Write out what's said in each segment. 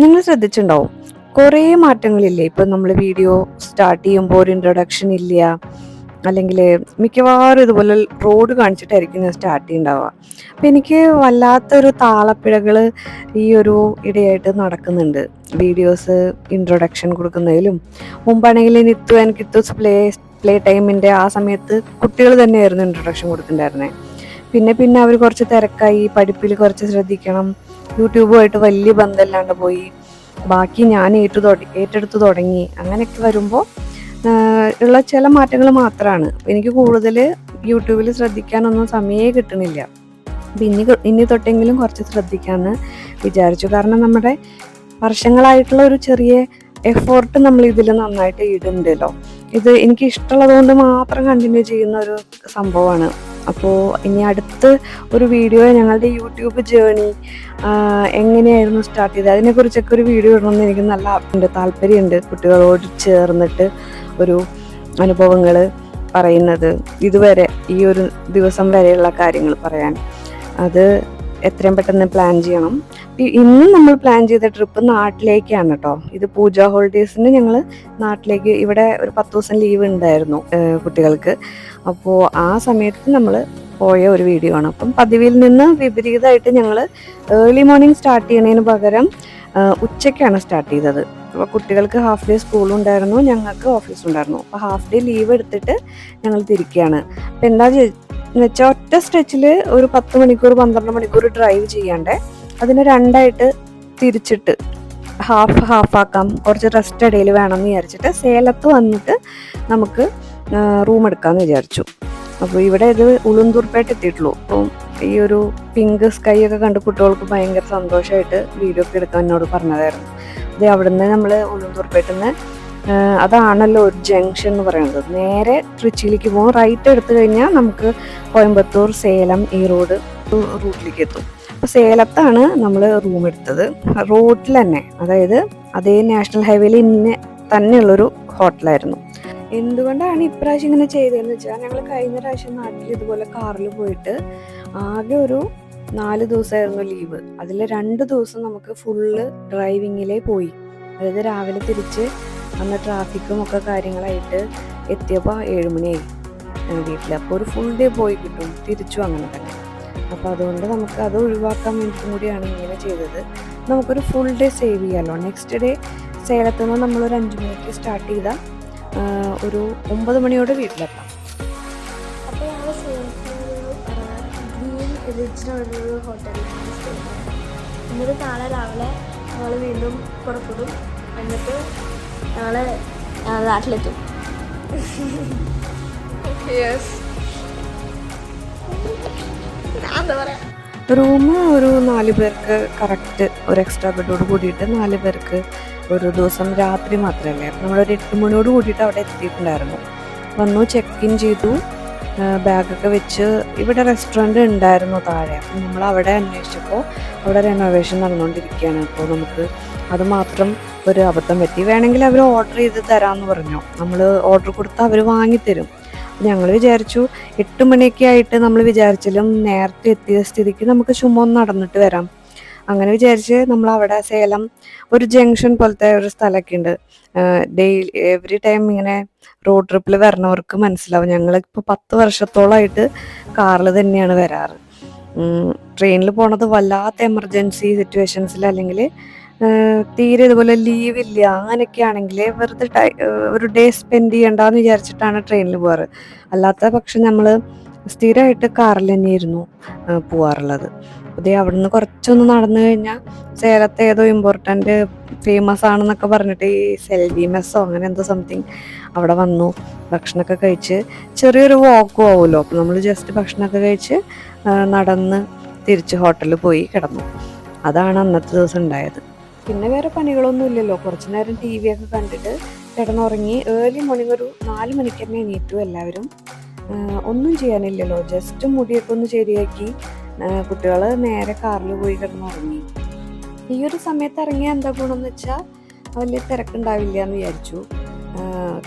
നിങ്ങൾ ശ്രദ്ധിച്ചിട്ടുണ്ടാവും. കുറേ മാറ്റങ്ങളില്ലേ? ഇപ്പം നമ്മൾ വീഡിയോ സ്റ്റാർട്ട് ചെയ്യുമ്പോൾ ഒരു ഇൻട്രൊഡക്ഷൻ ഇല്ല. അല്ലെങ്കിൽ മിക്കവാറും ഇതുപോലെ റോഡ് കാണിച്ചിട്ടായിരിക്കും ഞാൻ സ്റ്റാർട്ട് ചെയ്യുന്നുണ്ടാവുക. അപ്പം എനിക്ക് വല്ലാത്തൊരു താളപ്പിഴകൾ ഈ ഒരു ഇടയായിട്ട് നടക്കുന്നുണ്ട്. വീഡിയോസ് ഇൻട്രൊഡക്ഷൻ കൊടുക്കുന്നതിലും. മുമ്പാണെങ്കിൽ Nithu and Kithus play play ടൈമിന്റെ ആ സമയത്ത് കുട്ടികൾ തന്നെയായിരുന്നു ഇൻട്രൊഡക്ഷൻ കൊടുത്തിട്ടുണ്ടായിരുന്നത് പിന്നെ പിന്നെ അവർ കുറച്ച് തിരക്കായി പഠിപ്പിൽ കുറച്ച് ശ്രദ്ധിക്കണം. യൂട്യൂബുമായിട്ട് വലിയ ബന്ധമില്ലാണ്ട് പോയി. ബാക്കി ഞാൻ ഏറ്റു ഏറ്റെടുത്ത് തുടങ്ങി. അങ്ങനെയൊക്കെ വരുമ്പോൾ ഉള്ള ചില മാറ്റങ്ങൾ മാത്രമാണ് എനിക്ക് കൂടുതൽ യൂട്യൂബിൽ ശ്രദ്ധിക്കാനൊന്നും സമയമേ കിട്ടണില്ല. ഇനി ഇനി തൊട്ടെങ്കിലും കുറച്ച് ശ്രദ്ധിക്കാമെന്ന് വിചാരിച്ചു. കാരണം നമ്മുടെ വർഷങ്ങളായിട്ടുള്ള ഒരു ചെറിയ എഫേർട്ട് നമ്മൾ ഇതിൽ നന്നായിട്ട് ഇടുന്നുണ്ടല്ലോ. ഇത് എനിക്ക് ഇഷ്ടമുള്ളത് കൊണ്ട് മാത്രം കണ്ടിന്യൂ ചെയ്യുന്ന ഒരു സംഭവമാണ്. അപ്പോൾ ഇനി അടുത്ത ഒരു വീഡിയോ ഞങ്ങളുടെ യൂട്യൂബ് ജേണി എങ്ങനെയായിരുന്നു സ്റ്റാർട്ട് ചെയ്തത്? അതിനെക്കുറിച്ചൊക്കെ ഒരു വീഡിയോ ഇടണമെന്ന് എനിക്ക് നല്ല ഉണ്ട് താല്പര്യമുണ്ട് കുട്ടികളോട് ചേർന്നിട്ട് ഒരു അനുഭവങ്ങൾ പറയുന്നത്. ഇതുവരെ ഈ ഒരു ദിവസം വരെയുള്ള കാര്യങ്ങൾ പറയാൻ. അത് എത്രയും പെട്ടെന്ന് പ്ലാൻ ചെയ്യണം. ഇന്ന് നമ്മൾ പ്ലാൻ ചെയ്ത ട്രിപ്പ് നാട്ടിലേക്കാണ് കേട്ടോ ഇത് പൂജ ഹോളിഡേയ്സിന് ഞങ്ങൾ നാട്ടിലേക്ക് ഇവിടെ ഒരു പത്ത് ദിവസം ലീവ് ഉണ്ടായിരുന്നു കുട്ടികൾക്ക്. അപ്പോൾ ആ സമയത്ത് നമ്മൾ പോയ ഒരു വീഡിയോ ആണ്. അപ്പം പതിവിൽ നിന്ന് വിപരീതമായിട്ട് ഞങ്ങൾ ഏർലി മോർണിംഗ് സ്റ്റാർട്ട് ചെയ്യുന്നതിന് പകരം ഉച്ചയ്ക്കാണ് സ്റ്റാർട്ട് ചെയ്തത്. അപ്പോൾ കുട്ടികൾക്ക് ഹാഫ് ഡേ സ്കൂൾ ഉണ്ടായിരുന്നു ഞങ്ങൾക്ക് ഓഫീസ് ഉണ്ടായിരുന്നു. അപ്പോൾ ഹാഫ് ഡേ ലീവ് എടുത്തിട്ട് ഞങ്ങൾ തിരിക്കുകയാണ് അപ്പോൾ എന്താ വെച്ചാൽ ഒറ്റ സ്ട്രെച്ചിൽ ഒരു പത്ത് മണിക്കൂർ പന്ത്രണ്ട് മണിക്കൂർ ഡ്രൈവ് ചെയ്യാണ്ടേ അതിനെ രണ്ടായിട്ട് തിരിച്ചിട്ട് ഹാഫ് ഹാഫ് ആക്കാം. കുറച്ച് റെസ്റ്റ് ഇടയിൽ വേണമെന്ന് വിചാരിച്ചിട്ട് സേലത്ത് വന്നിട്ട് നമുക്ക് റൂം എടുക്കാമെന്ന് വിചാരിച്ചു. അപ്പോൾ ഇവിടെ ഇത് ഉളുന്തൂർപ്പേട്ട് എത്തിയിട്ടുള്ളൂ. അപ്പം ഈ ഒരു പിങ്ക് സ്കൈ ഒക്കെ കണ്ട് കുട്ടികൾക്ക് ഭയങ്കര സന്തോഷമായിട്ട് വീഡിയോ ഒക്കെ എടുക്കാൻ എന്നോട് പറഞ്ഞതായിരുന്നു. അത് അവിടുന്ന് നമ്മൾ ഉളുന്തൂർപ്പേട്ടിൽ നിന്ന് അതാണല്ലോ ഒരു ജംഗ്ഷൻ എന്ന് പറയുന്നത്. നേരെ ട്രിച്ചിയിലേക്ക് പോകും റൈറ്റ് എടുത്തു കഴിഞ്ഞാൽ നമുക്ക് കോയമ്പത്തൂർ സേലം ഈ റോഡ് റൂട്ടിലേക്ക് എത്തും. അപ്പോൾ സേലത്താണ് നമ്മൾ റൂം എടുത്തത്. റോഡിൽ തന്നെ അതായത് അതേ നാഷണൽ ഹൈവേയിൽ ഇന്നെ തന്നെയുള്ളൊരു ഹോട്ടലായിരുന്നു. എന്തുകൊണ്ടാണ് ഇപ്രാവശ്യം ഇങ്ങനെ ചെയ്തതെന്ന് വെച്ചാൽ ഞങ്ങൾ കഴിഞ്ഞ പ്രാവശ്യം നാട്ടിൽ ഇതുപോലെ കാറിൽ പോയിട്ട് ആകെ ഒരു നാല് ദിവസമായിരുന്നു ലീവ്. അതിൽ രണ്ട് ദിവസം നമുക്ക് ഫുള്ള് ഡ്രൈവിങ്ങിലേ പോയി. അതായത് രാവിലെ തിരിച്ച് അന്ന് ട്രാഫിക്കും ഒക്കെ കാര്യങ്ങളായിട്ട് എത്തിയപ്പോൾ ഏഴുമണിയായി. വീട്ടിൽ അപ്പോൾ ഒരു ഫുൾ ഡേ പോയി കിട്ടും. തിരിച്ചു അങ്ങനെ തന്നെ. അപ്പോൾ അതുകൊണ്ട് നമുക്ക് അത് ഒഴിവാക്കാൻ വേണ്ടിയിട്ടും കൂടിയാണ് ഇങ്ങനെ ചെയ്തത്. നമുക്കൊരു ഫുൾ ഡേ സേവ് ചെയ്യാമല്ലോ നെക്സ്റ്റ് ഡേ സേലത്ത് നിന്ന് നമ്മളൊരു അഞ്ച് മണിക്ക് സ്റ്റാർട്ട് ചെയ്താൽ ഒരു ഒമ്പത് മണിയോടെ വീട്ടിലെത്താം. സ്റ്റേ എന്നിട്ട് നാളെ രാവിലെ ഞങ്ങൾ വീണ്ടും പുറപ്പെടും. എന്നിട്ട് ഞങ്ങൾ നാട്ടിലെത്തും. റൂം ഒരു നാല് പേർക്ക് കറക്റ്റ് ഒരു എക്സ്ട്രാ ബെഡോട് കൂടിയിട്ട് നാല് പേർക്ക് ഒരു ദിവസം രാത്രി മാത്രമല്ലേ. നമ്മൾ നമ്മളൊരു എട്ട് മണിയോട് കൂടിയിട്ട് അവിടെ എത്തിയിട്ടുണ്ടായിരുന്നു. വന്നു ചെക്ക് ഇൻ ചെയ്തു ബാഗൊക്കെ വെച്ച് ഇവിടെ റെസ്റ്റോറന്റ് ഉണ്ടായിരുന്നു താഴെ. അപ്പം നമ്മൾ അവിടെ അന്വേഷിച്ചപ്പോൾ അവിടെ റെനോവേഷൻ നടന്നുകൊണ്ടിരിക്കുകയാണ് അപ്പോൾ നമുക്ക് അത് മാത്രം ഒരു അബദ്ധം പറ്റി. വേണമെങ്കിൽ അവർ ഓർഡർ ചെയ്ത് തരാമെന്ന് പറഞ്ഞു. നമ്മൾ ഓർഡർ കൊടുത്താൽ അവർ വാങ്ങിത്തരും. ഞങ്ങൾ വിചാരിച്ചു എട്ട് മണിയൊക്കെ ആയിട്ട് നമ്മൾ വിചാരിച്ചാലും നേരത്തെ എത്തിയ സ്ഥിതിക്ക് നമുക്ക് ചുമ്മാ ഒന്ന് നടന്നിട്ട് വരാം. അങ്ങനെ വിചാരിച്ച് നമ്മൾ അവിടെ സേലം ഒരു ജംഗ്ഷൻ പോലത്തെ ഒരു സ്ഥലമൊക്കെ ഉണ്ട്. ഡെയിലി എവറി ടൈം ഇങ്ങനെ റോഡ് ട്രിപ്പിൽ വരണവർക്ക് മനസ്സിലാവും. ഞങ്ങൾ ഇപ്പോൾ പത്ത് വർഷത്തോളമായിട്ട് കാറിൽ തന്നെയാണ് വരാറ്. ട്രെയിനിൽ പോണത് വല്ലാത്ത എമർജൻസി സിറ്റുവേഷൻസിൽ അല്ലെങ്കിൽ തീരെ ഇതുപോലെ ലീവ് ഇല്ല. അങ്ങനെയൊക്കെ ആണെങ്കിൽ വെറുതെ ഒരു ഡേ സ്പെൻഡ് ചെയ്യണ്ടെന്ന് വിചാരിച്ചിട്ടാണ് ട്രെയിനിൽ പോവാറ്. അല്ലാത്ത പക്ഷെ നമ്മൾ സ്ഥിരമായിട്ട് കാറിൽ തന്നെയായിരുന്നു പോവാറുള്ളത്. അതേ നിന്ന് കുറച്ചൊന്ന് നടന്നു കഴിഞ്ഞാൽ സേലത്തെ ഏതോ ഇമ്പോർട്ടന്റ് ഫേമസ് ആണെന്നൊക്കെ പറഞ്ഞിട്ട് ഈ സെൽവി മെസ്സോ അങ്ങനെ എന്തോ സംതിങ് അവിടെ വന്നു. ഭക്ഷണമൊക്കെ കഴിച്ച് ചെറിയൊരു വാക്കും ആവുമല്ലോ. അപ്പോൾ നമ്മൾ ജസ്റ്റ് ഭക്ഷണമൊക്കെ കഴിച്ച് നടന്ന് തിരിച്ച് ഹോട്ടലിൽ പോയി കിടന്നു. അതാണ് അന്നത്തെ ദിവസം ഉണ്ടായത്. പിന്നെ വേറെ പണികളൊന്നും ഇല്ലല്ലോ. കുറച്ച് നേരം ടി വി ഒക്കെ കണ്ടിട്ട് കിടന്നുറങ്ങി ഏർലി മോർണിംഗ് ഒരു നാല് മണിക്ക് തന്നെ എണീറ്റു എല്ലാവരും. ഒന്നും ചെയ്യാനില്ലല്ലോ. ജസ്റ്റ് മുടിയൊക്കെ ഒന്ന് ശരിയാക്കി. കുട്ടികൾ നേരെ കാറിൽ പോയി കിടന്നുറങ്ങി. ഈ ഒരു സമയത്ത് ഇറങ്ങിയ എന്താ ഗുണമെന്ന് വെച്ചാൽ വലിയ തിരക്കുണ്ടാവില്ല എന്ന് വിചാരിച്ചു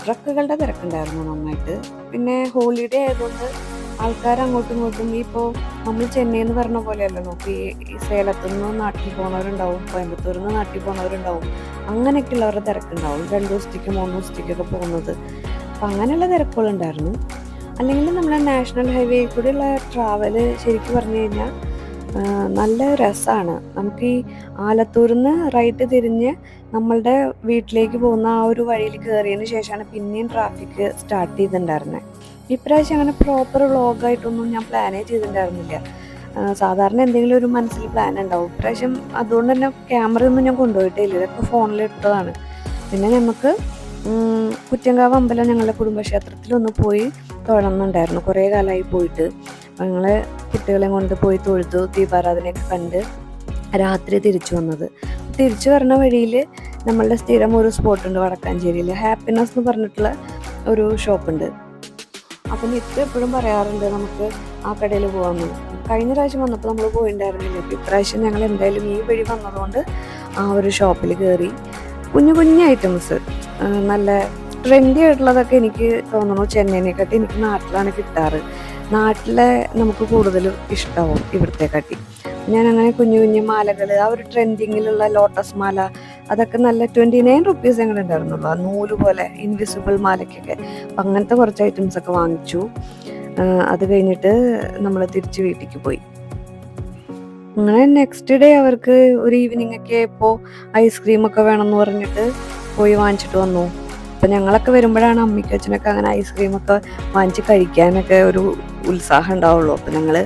ട്രക്കുകളുടെ തിരക്കുണ്ടായിരുന്നു നന്നായിട്ട്. പിന്നെ ഹോളിഡേ ആയതുകൊണ്ട് ആൾക്കാർ അങ്ങോട്ടും ഇങ്ങോട്ടും ഇപ്പോൾ നമ്മൾ ചെന്നൈ എന്ന് പറഞ്ഞ പോലെയല്ല. നോക്കി ഈ സേലത്തു നിന്ന് നാട്ടിൽ പോകുന്നവരുണ്ടാവും കോയമ്പത്തൂരിൽ നിന്ന് നാട്ടിൽ പോകുന്നവരുണ്ടാവും അങ്ങനെയൊക്കെയുള്ളവരുടെ തിരക്കുണ്ടാവും. രണ്ട് ദിവസത്തേക്ക് മൂന്ന് ദിവസത്തേക്കൊക്കെ പോകുന്നത്. അപ്പം അങ്ങനെയുള്ള തിരക്കുകളുണ്ടായിരുന്നു. അല്ലെങ്കിൽ നമ്മുടെ നാഷണൽ ഹൈവേ കൂടെയുള്ള ട്രാവൽ ശരിക്കും പറഞ്ഞു കഴിഞ്ഞാൽ നല്ല രസമാണ് നമുക്ക് ഈ ആലത്തൂരിൽ നിന്ന് റൈറ്റ് തിരിഞ്ഞ് നമ്മളുടെ വീട്ടിലേക്ക് പോകുന്ന ആ ഒരു വഴിയിൽ കയറിയതിന് ശേഷമാണ് പിന്നെയും ട്രാഫിക് സ്റ്റാർട്ട് ചെയ്തിട്ടുണ്ടായിരുന്നത് ഇപ്രാവശ്യം അങ്ങനെ പ്രോപ്പർ വ്ളോഗായിട്ടൊന്നും ഞാൻ പ്ലാനേ ചെയ്തിട്ടുണ്ടായിരുന്നില്ല. സാധാരണ എന്തെങ്കിലും ഒരു മനസ്സിൽ പ്ലാൻ ഉണ്ടാവും. ഇപ്രാവശ്യം അതുകൊണ്ട് തന്നെ ക്യാമറ ഒന്നും ഞാൻ കൊണ്ടുപോയിട്ടില്ല ഇതൊക്കെ ഫോണിലിട്ടതാണ് പിന്നെ നമുക്ക് കുറ്റങ്കാവ് അമ്പലം ഞങ്ങളുടെ കുടുംബക്ഷേത്രത്തിലൊന്ന് പോയി തൊഴണമെന്നുണ്ടായിരുന്നു. കുറേ കാലമായി പോയിട്ട്. ഞങ്ങൾ കുട്ടികളെ കൊണ്ട് പോയി തൊഴുതു ദീപാരാധനയൊക്കെ കണ്ട് രാത്രി തിരിച്ചു വന്നത്. തിരിച്ചു വരുന്ന വഴിയിൽ നമ്മളുടെ സ്ഥിരം ഒരു സ്പോട്ടുണ്ട് വടക്കാഞ്ചേരിയിൽ ഹാപ്പിനെസ് എന്ന് പറഞ്ഞിട്ടുള്ള ഒരു ഷോപ്പുണ്ട് അപ്പം നിത്യം എപ്പോഴും പറയാറുണ്ട് നമുക്ക് ആ കടയിൽ പോകാമെന്ന് കഴിഞ്ഞ പ്രാവശ്യം വന്നപ്പോൾ നമ്മൾ പോയിണ്ടായിരുന്നില്ല. ഇപ്പം ഇപ്രാവശ്യം ഞങ്ങൾ എന്തായാലും ഈ വഴി വന്നതുകൊണ്ട് ആ ഒരു ഷോപ്പിൽ കയറി. കുഞ്ഞു കുഞ്ഞു ഐറ്റംസ് നല്ല ട്രെൻഡി ആയിട്ടുള്ളതൊക്കെ എനിക്ക് തോന്നുന്നു ചെന്നൈനെക്കാട്ടി എനിക്ക് നാട്ടിലാണ് കിട്ടാറ്. നാട്ടിലെ നമുക്ക് കൂടുതൽ ഇഷ്ടമാവും ഇവിടുത്തെ കാട്ടി ഞാൻ അങ്ങനെ കുഞ്ഞു കുഞ്ഞു മാലകൾ ആ ഒരു ട്രെൻഡിങ്ങിലുള്ള ലോട്ടസ് മാല അതൊക്കെ നല്ല ട്വന്റി നയൻ റുപ്പീസ് ഞങ്ങൾ ഉണ്ടായിരുന്നുള്ളൂ. നൂൽ പോലെ ഇൻവിസിബിൾ മാലയ്ക്കൊക്കെ. അപ്പം അങ്ങനത്തെ കുറച്ച് ഐറ്റംസ് ഒക്കെ വാങ്ങിച്ചു. അത് കഴിഞ്ഞിട്ട് നമ്മൾ തിരിച്ച് വീട്ടിലേക്ക് പോയി. അങ്ങനെ നെക്സ്റ്റ് ഡേ അവർക്ക് ഒരു ഈവനിങ് ഒക്കെ ഇപ്പോൾ ഐസ്ക്രീം ഒക്കെ വേണമെന്ന് പറഞ്ഞിട്ട് പോയി വാങ്ങിച്ചിട്ട് വന്നു. അപ്പം ഞങ്ങളൊക്കെ വരുമ്പോഴാണ് അമ്മയ്ക്കും അച്ഛനൊക്കെ അങ്ങനെ ഐസ്ക്രീമൊക്കെ വാങ്ങിച്ച് കഴിക്കാനൊക്കെ ഒരു ഉത്സാഹം ഉണ്ടാവുള്ളൂ. അപ്പം ഞങ്ങൾ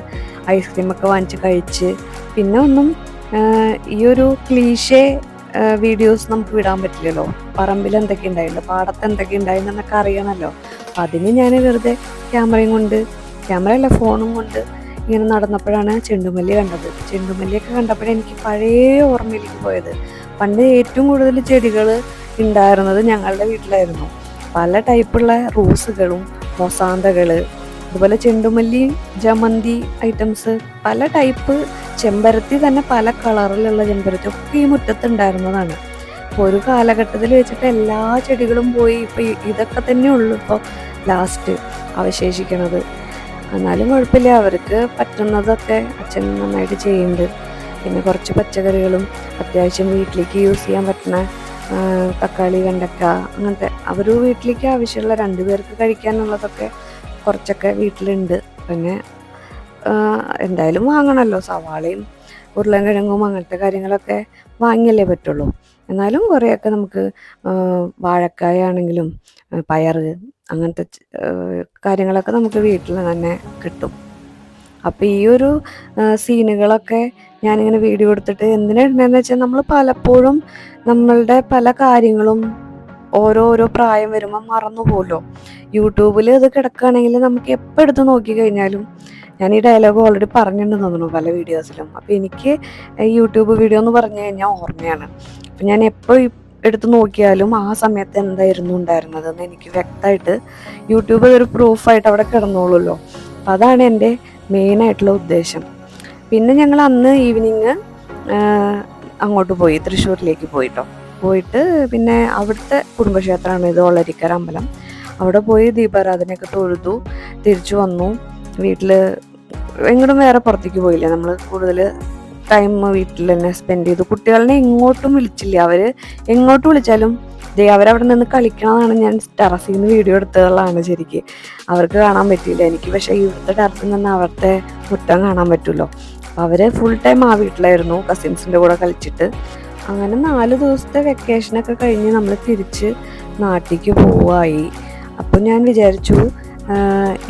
ഐസ്ക്രീമൊക്കെ വാങ്ങിച്ച് കഴിച്ച് പിന്നെ ഒന്നും ഈ ഒരു ക്ലീഷേ വീഡിയോസ് നമുക്ക് വിടാൻ പറ്റില്ലല്ലോ. പറമ്പിൽ എന്തൊക്കെ ഉണ്ടായില്ല പാടത്ത് എന്തൊക്കെ ഉണ്ടായിരുന്നൊക്കെ അറിയണമല്ലോ അപ്പം അതിന് ഞാൻ വെറുതെ ക്യാമറയും കൊണ്ട് ക്യാമറ അല്ല ഫോണും കൊണ്ട് ഇങ്ങനെ നടന്നപ്പോഴാണ് ചെണ്ടുമല്ലി കണ്ടത്. ചെണ്ടുമല്ലിയൊക്കെ കണ്ടപ്പോഴേ എനിക്ക് പഴയ ഓർമ്മയിലേക്ക് പോയത്. പണ്ട് ഏറ്റവും കൂടുതൽ ചെടികൾ ഉണ്ടായിരുന്നത് ഞങ്ങളുടെ വീട്ടിലായിരുന്നു. പല ടൈപ്പുള്ള റോസുകളും മൊസാന്തകൾ അതുപോലെ ചെണ്ടുമല്ലി ജമന്തി ഐറ്റംസ് പല ടൈപ്പ് ചെമ്പരത്തി തന്നെ പല കളറിലുള്ള ചെമ്പരത്തി ഒക്കെ ഈ മുറ്റത്തുണ്ടായിരുന്നതാണ് അപ്പോൾ ഒരു കാലഘട്ടത്തിൽ വെച്ചിട്ട് എല്ലാ ചെടികളും പോയി ഇപ്പോൾ ഇതൊക്കെ തന്നെ ഉള്ളൂ ഇപ്പോൾ ലാസ്റ്റ് അവശേഷിക്കണത്. എന്നാലും കുഴപ്പമില്ല അവർക്ക് പറ്റുന്നതൊക്കെ അച്ഛൻ നന്നായിട്ട് ചെയ്യുന്നുണ്ട്. പിന്നെ കുറച്ച് പച്ചക്കറികളും അത്യാവശ്യം വീട്ടിലേക്ക് യൂസ് ചെയ്യാൻ പറ്റുന്ന തക്കാളി വെണ്ടക്ക അങ്ങനത്തെ അവർ വീട്ടിലേക്ക് ആവശ്യമുള്ള രണ്ട് പേർക്ക് കഴിക്കാനുള്ളതൊക്കെ കുറച്ചൊക്കെ വീട്ടിലുണ്ട്. പിന്നെ എന്തായാലും വാങ്ങണമല്ലോ സവാളയും ഉരുളൻകിഴങ്ങും അങ്ങനത്തെ കാര്യങ്ങളൊക്കെ വാങ്ങിയല്ലേ പറ്റുള്ളൂ. എന്നാലും കുറേയൊക്കെ നമുക്ക് വാഴക്കായ ആണെങ്കിലും അങ്ങനത്തെ കാര്യങ്ങളൊക്കെ നമുക്ക് വീട്ടിൽ തന്നെ കിട്ടും. അപ്പം ഈ ഒരു സീനുകളൊക്കെ ഞാനിങ്ങനെ വീഡിയോ എടുത്തിട്ട് എന്തിനാ ഇടണമെന്ന് വെച്ചാൽ നമ്മൾ പലപ്പോഴും നമ്മളുടെ പല കാര്യങ്ങളും ഓരോരോ പ്രായം വരുമ്പോൾ മറന്നു പോലോ യൂട്യൂബിൽ ഇത് കിടക്കുകയാണെങ്കിൽ നമുക്ക് എപ്പോൾ എടുത്ത് നോക്കി കഴിഞ്ഞാലും ഞാൻ ഈ ഡയലോഗ് ഓൾറെഡി പറഞ്ഞിട്ടുണ്ടെന്ന് തോന്നുന്നു പല വീഡിയോസിലും. അപ്പോൾ എനിക്ക് യൂട്യൂബ് വീഡിയോ എന്ന് പറഞ്ഞു കഴിഞ്ഞാൽ ഓർമ്മയാണ്. അപ്പം ഞാൻ എപ്പോൾ എടുത്ത് നോക്കിയാലും ആ സമയത്ത് എന്തായിരുന്നു ഉണ്ടായിരുന്നതെന്ന് എനിക്ക് വ്യക്തമായിട്ട് യൂട്യൂബ് ഒരു പ്രൂഫായിട്ട് അവിടെ കിടന്നോളൂല്ലോ അപ്പം അതാണ് എന്റെ മെയിനായിട്ടുള്ള ഉദ്ദേശം. പിന്നെ ഞങ്ങൾ അന്ന് ഈവനിങ് അങ്ങോട്ട് പോയി തൃശ്ശൂരിലേക്ക് പോയിട്ടോ. പോയിട്ട് പിന്നെ അവിടുത്തെ കുടുംബക്ഷേത്രമാണ് ഇത് ഒളരിക്കര അമ്പലം. അവിടെ പോയി ദീപാരാധനയൊക്കെ തൊഴുതു തിരിച്ചു വന്നു. വീട്ടിൽ എങ്ങോട്ടും വേറെ പുറത്തേക്ക് പോയില്ല. നമ്മൾ കൂടുതൽ ടൈം വീട്ടിൽ തന്നെ സ്പെൻഡ് ചെയ്തു. കുട്ടികളെ എങ്ങോട്ടും വിളിച്ചില്ല. അവർ എങ്ങോട്ട് വിളിച്ചാലും ദേ അവരവിടെ നിന്ന് കളിക്കണതാണ് ഞാൻ ടെറസിൽ നിന്ന് വീഡിയോ എടുത്തതാണ് ശരിക്ക്. അവർക്ക് കാണാൻ പറ്റിയില്ല. എനിക്ക് പക്ഷേ ഇവിടുത്തെ ടെറസിൽ നിന്ന് അവിടുത്തെ മുറ്റം കാണാൻ പറ്റുമല്ലോ. അപ്പോൾ അവർ ഫുൾ ടൈം ആ വീട്ടിലായിരുന്നു കസിൻസിന്റെ കൂടെ കളിച്ചിട്ട്. അങ്ങനെ നാല് ദിവസത്തെ വെക്കേഷനൊക്കെ കഴിഞ്ഞ് നമ്മൾ തിരിച്ച് നാട്ടിലേക്ക് പോവായി. അപ്പോൾ ഞാൻ വിചാരിച്ചു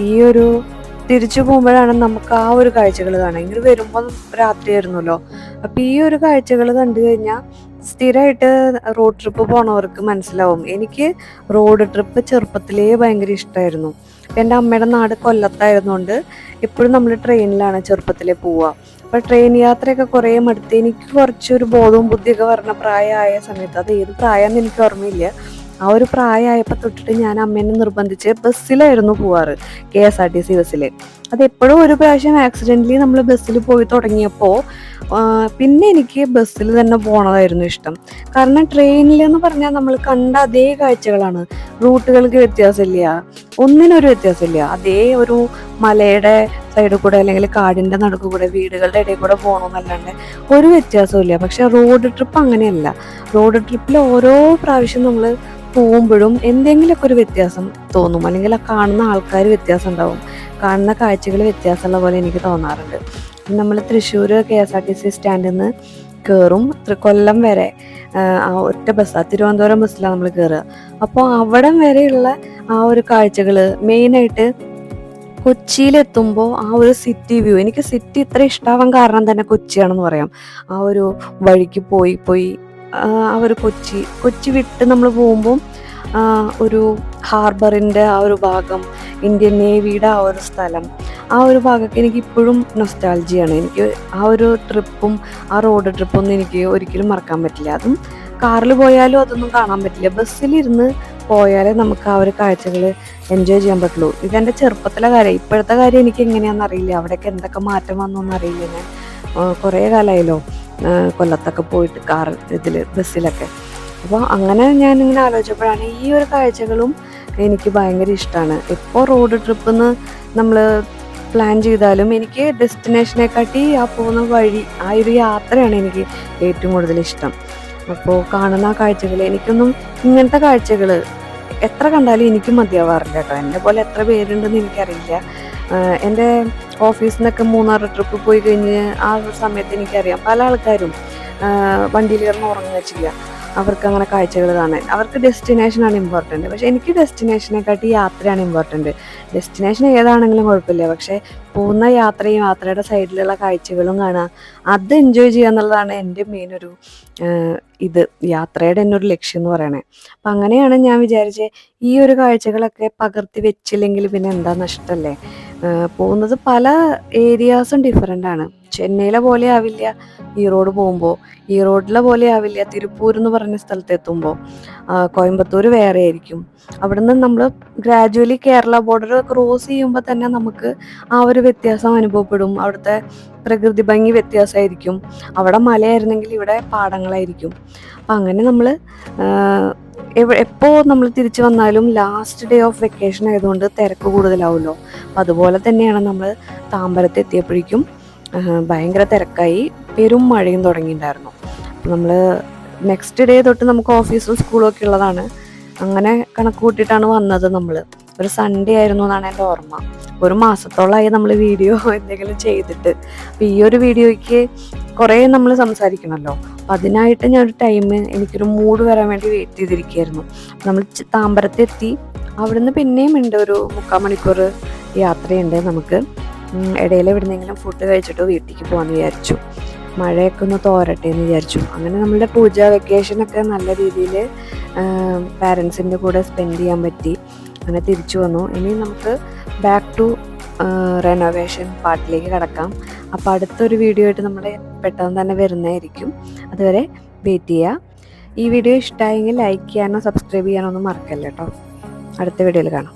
ഈ ഒരു തിരിച്ചു പോകുമ്പോഴാണ് നമുക്ക് ആ ഒരു കാഴ്ചകൾ കാണാം ഇങ്ങനെ വരുമ്പോൾ രാത്രിയായിരുന്നല്ലോ. അപ്പോൾ ഈ ഒരു കാഴ്ചകൾ കണ്ടു കഴിഞ്ഞാൽ സ്ഥിരമായിട്ട് റോഡ് ട്രിപ്പ് പോണവർക്ക് മനസ്സിലാവും. എനിക്ക് റോഡ് ട്രിപ്പ് ചെറുപ്പത്തിലേ ഭയങ്കര ഇഷ്ടമായിരുന്നു എന്റെ അമ്മയുടെ നാട് കൊല്ലത്തായിരുന്നുകൊണ്ട് എപ്പോഴും നമ്മൾ ട്രെയിനിലാണ് ചെറുപ്പത്തിലേ പോവുക അപ്പോൾ ട്രെയിൻ യാത്രയൊക്കെ കുറേ മടുത്ത് എനിക്ക് കുറച്ചൊരു ബോധവും ബുദ്ധിയൊക്കെ വരണ പ്രായമായ സമയത്ത് അത് ഏത് പ്രായമെന്ന് എനിക്ക് ഓർമ്മയില്ല. ആ ഒരു പ്രായമായപ്പോൾ തൊട്ടിട്ട് ഞാൻ അമ്മേനെ നിർബന്ധിച്ച് ബസ്സിലായിരുന്നു പോവാറ് K S R T C ബസ്സിൽ അത് എപ്പോഴും ഒരു പ്രാവശ്യം ആക്സിഡന്റലി നമ്മൾ ബസ്സിൽ പോയി തുടങ്ങിയപ്പോൾ പിന്നെ എനിക്ക് ബസ്സിൽ തന്നെ പോണതായിരുന്നു ഇഷ്ടം. കാരണം ട്രെയിനിൽ എന്ന് പറഞ്ഞാൽ നമ്മൾ കണ്ട അതേ കാഴ്ചകളാണ്. റൂട്ടുകൾക്ക് വ്യത്യാസമില്ല ഒന്നിനൊരു വ്യത്യാസമില്ല. അതേ ഒരു മലയുടെ സൈഡിൽ കൂടെ അല്ലെങ്കിൽ കാടിന്റെ നടുക്ക് കൂടെ വീടുകളുടെ ഇടയിൽ കൂടെ പോകണമെന്നല്ലാണ്ട് ഒരു വ്യത്യാസമില്ല പക്ഷെ റോഡ് ട്രിപ്പ് അങ്ങനെയല്ല. റോഡ് ട്രിപ്പിൽ ഓരോ പ്രാവശ്യം നമ്മൾ പോകുമ്പോഴും എന്തെങ്കിലുമൊക്കെ ഒരു വ്യത്യാസം തോന്നും. അല്ലെങ്കിൽ ആ കാണുന്ന ആൾക്കാർ വ്യത്യാസം ഉണ്ടാവും. കാണുന്ന കാഴ്ചകൾ വ്യത്യാസമുള്ള പോലെ എനിക്ക് തോന്നാറുണ്ട്. നമ്മൾ Thrissur K S R T C സ്റ്റാൻഡിൽ നിന്ന് കയറും കൊല്ലം വരെ ആ, ഒറ്റ ബസ്സാണ് തിരുവനന്തപുരം ബസ്സിലാണ് നമ്മൾ കയറുക അപ്പോൾ അവിടം വരെയുള്ള ആ ഒരു കാഴ്ചകൾ മെയിനായിട്ട് കൊച്ചിയിലെത്തുമ്പോൾ ആ ഒരു സിറ്റി വ്യൂ എനിക്ക് സിറ്റി ഇത്ര ഇഷ്ടാവാൻ കാരണം തന്നെ കൊച്ചിയാണെന്ന് പറയാം. ആ ഒരു വഴിക്ക് പോയി പോയി ആ ഒരു കൊച്ചി. കൊച്ചി വിട്ട് നമ്മൾ പോകുമ്പോൾ ഒരു ഹാർബറിന്റെ ആ ഒരു ഭാഗം ഇന്ത്യൻ നേവിയുടെ ആ ഒരു സ്ഥലം ആ ഒരു ഭാഗമൊക്കെ എനിക്ക് ഇപ്പോഴും നൊസ്റ്റാൾജിയാണ് എനിക്ക് ആ ഒരു ട്രിപ്പും ആ റോഡ് ട്രിപ്പൊന്നും എനിക്ക് ഒരിക്കലും മറക്കാൻ പറ്റില്ല. അതും കാറിൽ പോയാലും അതൊന്നും കാണാൻ പറ്റില്ല. ബസ്സിലിരുന്ന് പോയാലേ നമുക്ക് ആ ഒരു കാഴ്ചകൾ എൻജോയ് ചെയ്യാൻ പറ്റുള്ളൂ. ഇതെന്റെ ചെറുപ്പത്തിലെ കാര്യം. ഇപ്പോഴത്തെ കാര്യം എനിക്ക് എങ്ങനെയാണെന്ന് അറിയില്ല. അവിടെയൊക്കെ എന്തൊക്കെ മാറ്റം വന്നൊന്നും അറിയില്ല ഞാൻ. കുറേ കാലമായല്ലോ കൊല്ലത്തൊക്കെ പോയിട്ട് കാർ ഇതിൽ ബസ്സിലൊക്കെ. അപ്പോൾ അങ്ങനെ ഞാൻ ഞാനിങ്ങനെ ആലോചിച്ചപ്പോഴാണ് ഈ ഒരു കാഴ്ചകളും എനിക്ക് ഭയങ്കര ഇഷ്ടമാണ് ഇപ്പോൾ റോഡ് ട്രിപ്പ് നമ്മൾ പ്ലാൻ ചെയ്താലും എനിക്ക് ഡെസ്റ്റിനേഷനെക്കാട്ടി ആ പോകുന്ന വഴി ആ ഒരു യാത്രയാണ് എനിക്ക് ഏറ്റവും കൂടുതൽ ഇഷ്ടം. അപ്പോൾ കാണുന്ന ആ കാഴ്ചകൾ എനിക്കൊന്നും ഇങ്ങനത്തെ കാഴ്ചകൾ എത്ര കണ്ടാലും എനിക്കും മതിയാവാറില്ല കേട്ടോ. എന്നെ പോലെ എത്ര പേരുണ്ടെന്ന് എനിക്കറിയില്ല. എന്റെ ഓഫീസിൽ നിന്നൊക്കെ മൂന്നാറ് ട്രിപ്പ് പോയി കഴിഞ്ഞ് ആ ഒരു സമയത്ത് എനിക്കറിയാം പല ആൾക്കാരും വണ്ടിയിൽ കയറുന്ന ഉറങ്ങുക ചെയ്യുക അവർക്ക് അങ്ങനെ കാഴ്ചകൾ കാണാൻ. അവർക്ക് ഡെസ്റ്റിനേഷനാണ് ഇമ്പോർട്ടന്റ് പക്ഷേ എനിക്ക് ഡെസ്റ്റിനേഷനെക്കാട്ടി യാത്രയാണ് ഇമ്പോർട്ടന്റ് ഡെസ്റ്റിനേഷൻ ഏതാണെങ്കിലും കുഴപ്പമില്ല. പക്ഷേ പോകുന്ന യാത്രയും യാത്രയുടെ സൈഡിലുള്ള കാഴ്ചകളും കാണുക അത് എൻജോയ് ചെയ്യുക എന്നുള്ളതാണ് എന്റെ മെയിൻ ഒരു ഇത്. യാത്രയുടെ എന്നൊരു ലക്ഷ്യം എന്ന് പറയണേ. അപ്പം അങ്ങനെയാണ് ഞാൻ വിചാരിച്ചത് ഈ ഒരു കാഴ്ചകളൊക്കെ പകർത്തി വെച്ചില്ലെങ്കിൽ പിന്നെ എന്താ നഷ്ടമല്ലേ പോകുന്നത് പല ഏരിയാസും ഡിഫറെന്റ് ആണ്. ചെന്നൈയിലെ പോലെ ആവില്ല ഈ റോഡ് പോകുമ്പോൾ ഈ റോഡിലെ പോലെ ആവില്ല തിരുപ്പൂർ എന്ന് പറഞ്ഞ സ്ഥലത്ത് എത്തുമ്പോൾ കോയമ്പത്തൂർ വേറെ ആയിരിക്കും. അവിടുന്ന് നമ്മൾ ഗ്രാജുവലി കേരള ബോർഡർ ക്രോസ് ചെയ്യുമ്പോൾ തന്നെ നമുക്ക് ആ ഒരു വ്യത്യാസം അനുഭവപ്പെടും. അവിടുത്തെ പ്രകൃതി ഭംഗി വ്യത്യാസമായിരിക്കും. അവിടെ മലയായിരുന്നെങ്കിൽ ഇവിടെ പാടങ്ങളായിരിക്കും. അപ്പം അങ്ങനെ നമ്മൾ എപ്പോൾ നമ്മൾ തിരിച്ചു വന്നാലും ലാസ്റ്റ് ഡേ ഓഫ് വെക്കേഷൻ ആയതുകൊണ്ട് തിരക്ക് കൂടുതലാവുമല്ലോ. അപ്പം അതുപോലെ തന്നെയാണ് നമ്മൾ താമ്പരത്ത് എത്തിയപ്പോഴേക്കും ഭയങ്കര തിരക്കായി പെരും മഴയും തുടങ്ങിയിട്ടുണ്ടായിരുന്നു. അപ്പം നമ്മൾ നെക്സ്റ്റ് ഡേ തൊട്ട് നമുക്ക് ഓഫീസും സ്കൂളും ഒക്കെ ഉള്ളതാണ്. അങ്ങനെ കണക്ക് കൂട്ടിയിട്ടാണ് വന്നത് നമ്മൾ ഒരു സൺഡേ ആയിരുന്നു എന്നാണ് എന്റെ ഓർമ്മ. ഒരു മാസത്തോളമായി നമ്മൾ വീഡിയോ എന്തെങ്കിലും ചെയ്തിട്ട്. അപ്പം ഈ ഒരു വീഡിയോയ്ക്ക് കുറേ നമ്മൾ സംസാരിക്കണമല്ലോ അപ്പം അതിനായിട്ട് ഞാൻ ഒരു ടൈം എനിക്കൊരു മൂഡ് വരാൻ വേണ്ടി വെയിറ്റ് ചെയ്തിരിക്കുകയായിരുന്നു. നമ്മൾ താമ്പരത്തെത്തി. അവിടുന്ന് പിന്നെയും ഉണ്ട് ഒരു മുക്കാൽ മണിക്കൂർ യാത്രയുണ്ട് നമുക്ക്. ഇടയിൽ എവിടുന്നെങ്കിലും ഫുഡ് കഴിച്ചിട്ട് വീട്ടിലേക്ക് പോകാമെന്ന് വിചാരിച്ചു. മഴയൊക്കെ ഒന്ന് തോരട്ടെ എന്ന് വിചാരിച്ചു. അങ്ങനെ നമ്മളുടെ പൂജ വെക്കേഷനൊക്കെ നല്ല രീതിയിൽ പാരൻസിന്റെ കൂടെ സ്പെൻഡ് ചെയ്യാൻ പറ്റി. അങ്ങനെ തിരിച്ചു വന്നു. ഇനി നമുക്ക് ബാക്ക് ടു റെനോവേഷൻ പാർട്ടിലേക്ക് കിടക്കാം. അപ്പോൾ അടുത്തൊരു വീഡിയോ ആയിട്ട് നമ്മൾ പെട്ടെന്ന് തന്നെ വരുന്നതായിരിക്കും. അതുവരെ വെയിറ്റ് ചെയ്യുക. ഈ വീഡിയോ ഇഷ്ടമായെങ്കിൽ ലൈക്ക് ചെയ്യാനോ സബ്സ്ക്രൈബ് ചെയ്യാനോ ഒന്നും മറക്കല്ല കേട്ടോ അടുത്ത വീഡിയോയിൽ കാണാം.